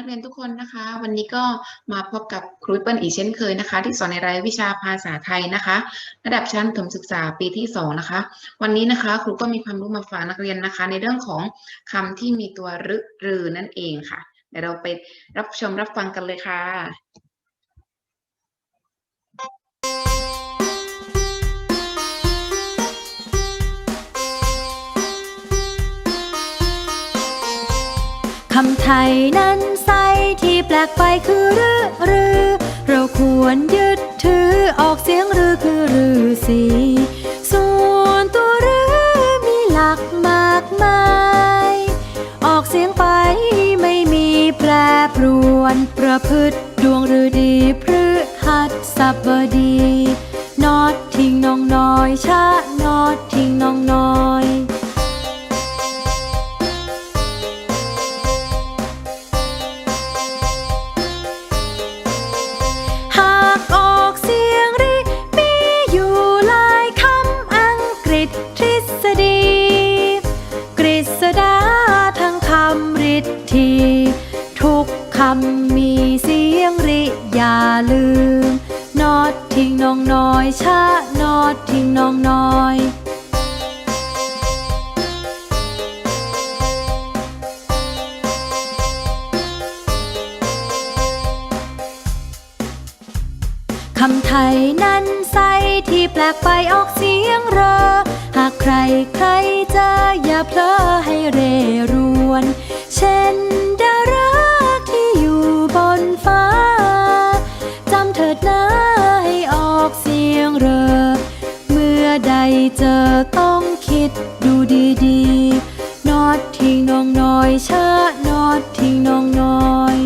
นักเรียนทุกคนนะคะ วันนี้ก็มาพบกับครูเปิ้ลอีกเช่นเคยนะคะ ที่สอนในรายวิชาภาษาไทยนะคะ ระดับชั้นประถมศึกษาปีที่ 2 นะคะ วันนี้นะคะครูก็มีความรู้มาฝากนักเรียนนะคะ ในเรื่องของคำที่มีตัวรึรือนั่นเองค่ะเดี๋ยวเราไปรับชมรับฟังกันเลยค่ะคำไทยนั้น ใสที่แปลกไปคือรือรือเราควรยึดถือออกเสียงรือคือรือสีส่วนตัวรือมีหลักมากมาย ออกเสียงไปไม่มีแปรปรวน ประพฤติดวงฤดีพฤหัสสับดีนอน ทธี ทุกคำมีเสียงริอย่าลืม นอดทิ้งน้องน้อย ชะนอดทิ้งน้องน้อยคำไทยนั้นใสที่แปลกไปออกเสียงเรอ หากใครใครจะอย่าเพลอให้เร่รวน เช่นดาราที่อยู่บนฟ้า จำเถิดนะให้ออกเสียงเรอ เมื่อใดเจอต้องคิดดูดีๆ นอดทิ้งน้องน้อยชะนอดทิ้งน้องน้อย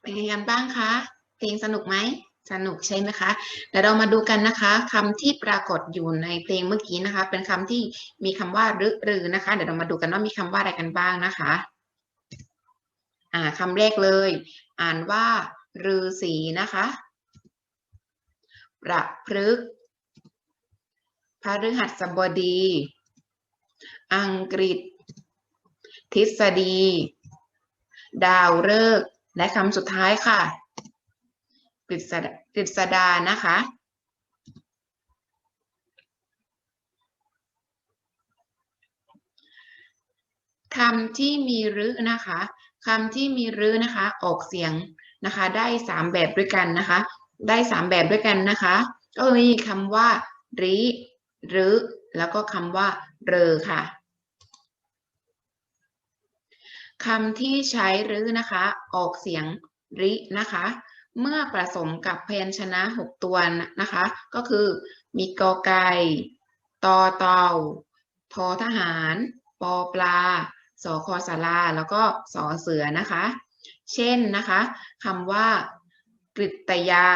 เป็นไงกันบ้างคะ เพลงสนุกไหม สนุกใช่ไหมคะ เดี๋ยวเรามาดูกันนะคะคำที่ปรากฏอยู่ในเพลงเมื่อกี้นะคะ เป็นคำที่มีคำว่ารึรือนะคะ เดี๋ยวเรามาดูกันว่ามีคำว่าอะไรกันบ้างนะคะ อ่าคำแรกเลย อ่านว่ารือสีนะคะ ประพฤกษ์พฤหัสบดี อังกฤษ ทฤษฎี ดาวฤกษ์และคำสุดท้ายค่ะ กฤษดากฤษดานะคะ คำที่มีรึนะคะคำที่มีรึนะคะ ออกเสียงนะคะ ได้สามแบบด้วยกันนะคะ ได้สามแบบด้วยกันนะคะ ก็มีคำว่าริรึแล้วก็คำว่า เรอค่ะคำที่ใช้รึนะคะ ออกเสียงรินะคะ เมื่อผสมกับพยัญชนะ 6 ตัวนะคะ ก็คือมีกอไก่ตอเต่าทอทหาร ปอปลาสอคอสาราแล้วก็สอเสือนะคะ เช่นนะคะคำว่ากริตยา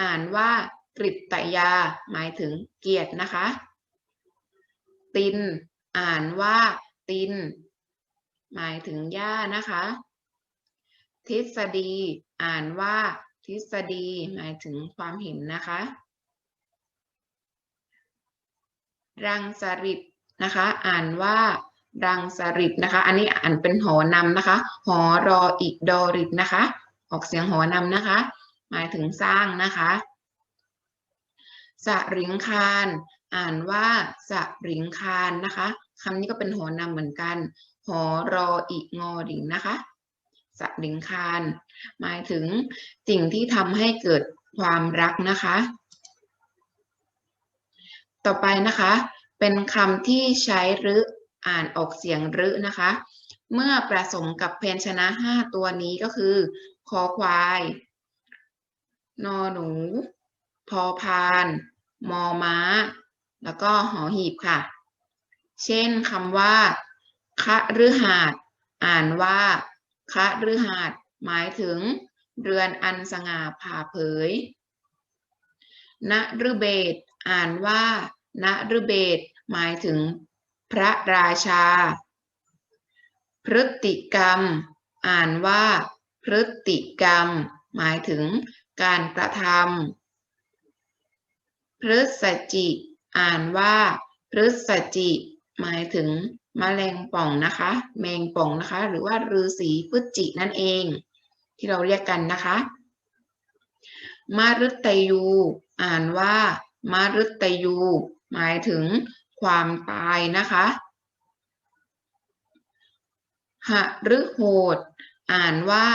อ่านว่ากริตยา หมายถึงเกียรตินะคะ ติน อ่านว่าติน หมายถึงหญ้านะคะ ทฤษฎี อ่านว่า ทฤษฎีหมายถึงความเห็นนะคะ รังสฤษนะคะ อ่านว่ารังสฤษนะคะ อันนี้อ่านเป็นหอนำนะคะ หอรออีกดอริกนะคะ ออกเสียงหอนำนะคะ หมายถึงสร้างนะคะสริงคาร อ่านว่าสริงคารนะคะคำนี้ก็เป็นหอนำเหมือนกัน หอรออีงอดิ่งนะคะ สริงคาร หมายถึงสิ่งที่ทำให้เกิดความรักนะคะ ต่อไปนะคะ เป็นคำที่ใช้หรืออ่านออกเสียงรือนะคะ เมื่อผสมกับพยัญชนะ 5 ตัวนี้ก็คือ คอควาย นอหนู พอพาน มอม้า แล้วก็หอหีบค่ะ เช่นคำว่าคะฤหาสน์อ่านว่า คะฤหาสหมายถึงเรือนอันสง่าผ่าเผยณฤเบศอ่านว่าณฤเบศหมายถึงพระราชา พฤติกรรม อ่านว่า พฤติกรรม หมายถึงการกระทำพฤศจิ อ่านว่า พฤศจิ หมายถึง มแมลงป่องนะคะ แมงป่องนะคะ หรือว่าฤาษีพฤศจินั่นเอง ที่เราเรียกกันนะคะ มารุตยู อ่านว่า มารุตยู หมายถึงความตายนะคะหะฤโหด อ่านว่า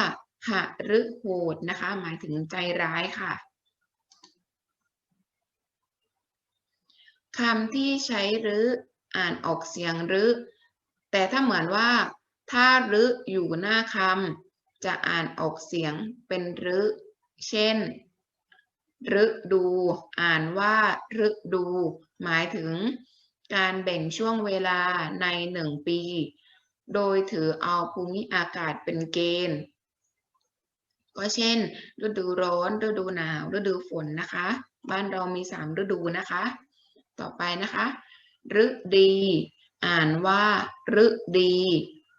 หะฤโหดนะคะ หมายถึงใจร้ายค่ะคำที่ใช้หรืออ่านออกเสียงหรือ แต่ถ้าเหมือนว่า ถ้ารือยู่หน้าคำจะอ่านออกเสียงเป็นรือเช่นฤดู อ่านว่าฤดู หมายถึงการแบ่งช่วงเวลาในหนึ่งปี โดยถือเอาภูมิอากาศเป็นเกณฑ์ ก็เช่น ฤดูร้อน ฤดูหนาว ฤดูฝนนะคะ บ้านเรามีสามฤดูนะคะ ต่อไปนะคะ ฤดี อ่านว่าฤดี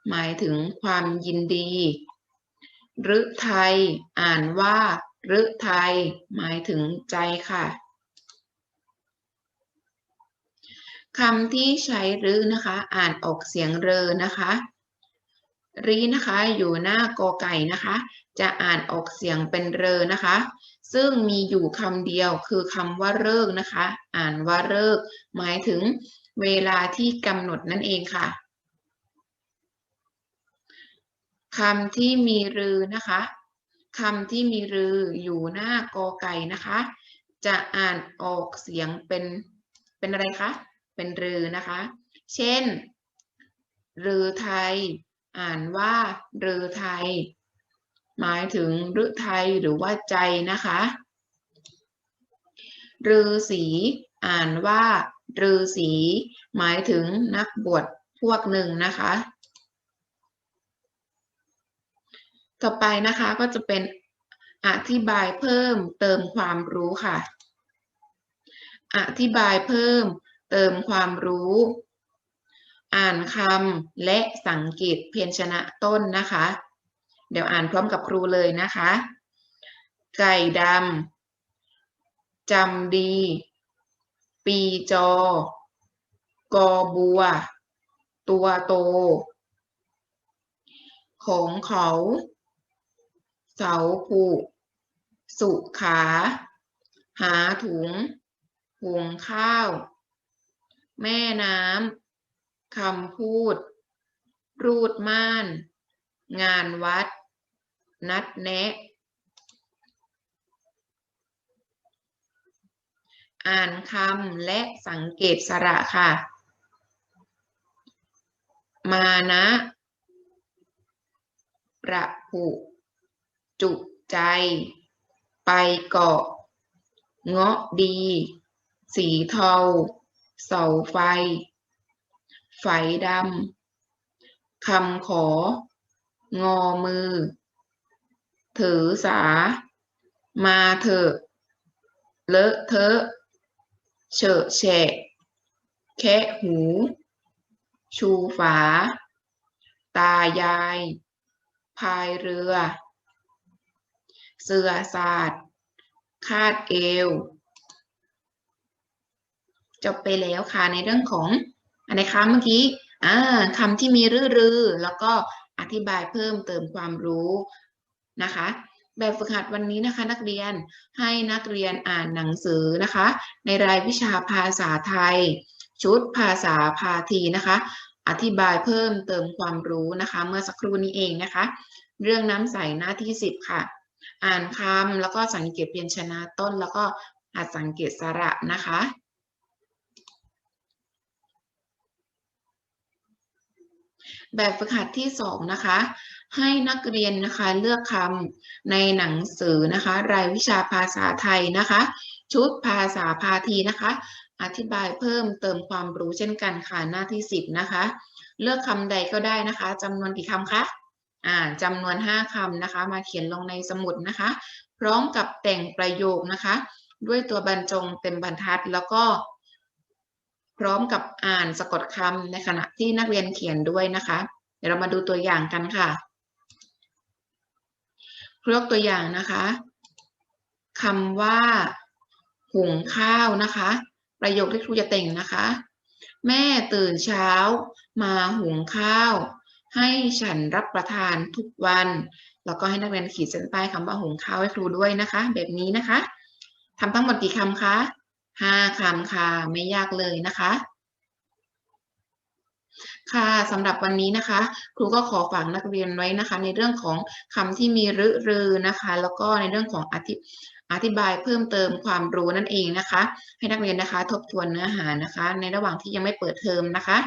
หมายถึงความยินดีฤไทยอ่านว่าฤทัยหมายถึงใจค่ะคำที่ใช้รือนะคะ อ่านออกเสียงเรอนะคะรีนะคะอยู่หน้ากอไก่นะคะ จะอ่านออกเสียงเป็นเรอนะคะ ซึ่งมีอยู่คำเดียวคือคำว่าเลิกนะคะ อ่านว่าเลิกหมายถึง เวลาที่กำหนดนั่นเองค่ะคำที่มีรือนะคะคำที่มีรืออยู่หน้ากอไก่นะคะ จะอ่านออกเสียงเป็นเป็นอะไรคะ เป็นรือนะคะ เช่น รือไทย อ่านว่ารือไทย หมายถึงรือไทยหรือว่าใจนะคะ รือสี อ่านว่า รือสีหมายถึงนักบวชพวกหนึ่งนะคะ ต่อไปนะคะก็จะเป็นอธิบายเพิ่มเติมความรู้ค่ะ อธิบายเพิ่มเติมความรู้ อ่านคำและสังเกตเพียญชนะต้นนะคะ เดี๋ยวอ่านพร้อมกับครูเลยนะคะ ไก่ดำจำดี ปีจอ กอบัว ตัวโต ของเขา เสาผู สุขา หาถุง หุงข้าว แม่น้ำ คำพูด รูดม่าน งานวัด นัดแนะ อ่านคำและสังเกตสระค่ะ มานะ ประผูจุใจ ไปเกาะ เงาะดี สีเทา เสาไฟ ไฟดำ คำขอ งอมือ ถือสา มาเถอะ เลอะเทอะ เฉอะแฉะแคะหู ชูฝา ตายาย พายเรือ เสือศาสตร์คาดเอว จบไปแล้วค่ะในเรื่องของอะไรคะเมื่อกี้คำที่มีรือๆแล้วก็อธิบายเพิ่มเติมความรู้นะคะ แบบฝึกหัดวันนี้นะคะ นักเรียนให้นักเรียนอ่านหนังสือนะคะ ในรายวิชาภาษาไทย ชุดภาษาพาทีนะคะ อธิบายเพิ่มเติมความรู้นะคะ เมื่อสักครู่นี้เองนะคะ เรื่องน้ำใสหน้าที่สิบค่ะ อ่านคำแล้วก็สังเกตเพียญชนะต้น แล้วก็หัดสังเกตสระนะคะแบบฝึกหัดที่สองนะคะ ให้นักเรียนนะคะเลือกคำในหนังสือนะคะ รายวิชาภาษาไทยนะคะ ชุดภาษาพาทีนะคะ อธิบายเพิ่มเติมความรู้เช่นกันค่ะหน้าที่สิบนะคะ เลือกคำใดก็ได้นะคะจำนวนกี่คำคะอ่าจำนวนห้าคำนะคะ มาเขียนลงในสมุดนะคะ พร้อมกับแต่งประโยคนะคะ ด้วยตัวบรรจงเต็มบรรทัดแล้วก็ พร้อมกับอ่านสะกดคำในขณะที่นักเรียนเขียนด้วยนะคะ เดี๋ยวเรามาดูตัวอย่างกันค่ะ ยกตัวอย่างนะคะคำว่าหุงข้าวนะคะ ประโยคที่ครูจะแต่งนะคะ แม่ตื่นเช้ามาหุงข้าว ให้ฉันรับประทานทุกวัน แล้วก็ให้นักเรียนขีดเส้นใต้คำว่าหุงข้าวให้ครูด้วยนะคะ แบบนี้นะคะทำทั้งหมดกี่คำคะห้าคำค่ะไม่ยากเลยนะคะ ค่ะสำหรับวันนี้นะคะ ครูก็ขอฝากนักเรียนไว้นะคะ ในเรื่องของคำที่มีรึรือนะคะ แล้วก็ในเรื่องของอธิอธิบายเพิ่มเติมความรู้นั่นเองนะคะ ให้นักเรียนนะคะ ทบทวนเนื้อหานะคะ ในระหว่างที่ยังไม่เปิดเทอมนะคะ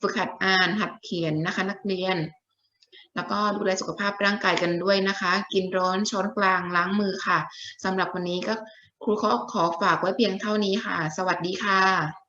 ฝึกหัดอ่านหัดเขียนนะคะ นักเรียน แล้วก็ดูแลสุขภาพร่างกายกันด้วยนะคะ กินร้อนช้อนกลางล้างมือค่ะสำหรับวันนี้ก็ครูขอขอฝากไว้เพียงเท่านี้ค่ะ สวัสดีค่ะ